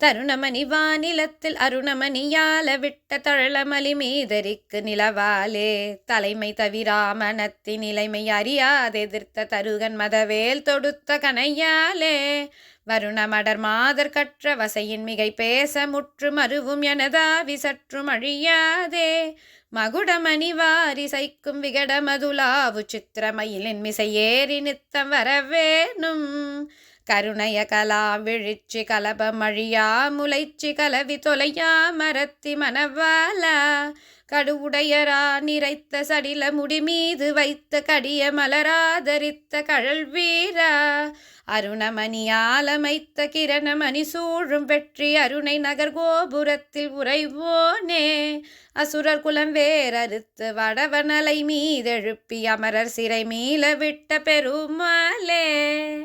தருணமணி வானிலத்தில் அருணமணியால விட்ட தழலமலி மீதரிக்கு நிலவாலே. தலைமை தவிராமனத்தின் நிலைமை அறியாதெதிர்த்த தருகன் மதவேல் தொடுத்த கனையாலே வருணமடர் மாதர் கற்ற வசையின் மிகை பேச முற்று மருவும் எனதாவி சற்றும் அழியாதே மகுடமணி வாரி சைக்கும் விகடமதுலாவு சித்திரமயிலின் மிசையேறி ஏறி நித்தம் வரவேணும். கருணைய கலா விழிச்சி கலபமழியா முளைச்சி கலவி தொலையா மரத்தி மனவாலா கடுவுடையரா நிறைத்த சடில முடி மீது வைத்த கடிய மலராதரித்த கழல் வீரா. அருணமணியாலமைத்த கிரணமணி சூழும் வெற்றி அருணை நகர் கோபுரத்தில் உறைவோனே. அசுரர் குலம் வேறறுத்து வடவனலை மீதெழுப்பி அமரர் சிறை மீள விட்ட பெருமாளே.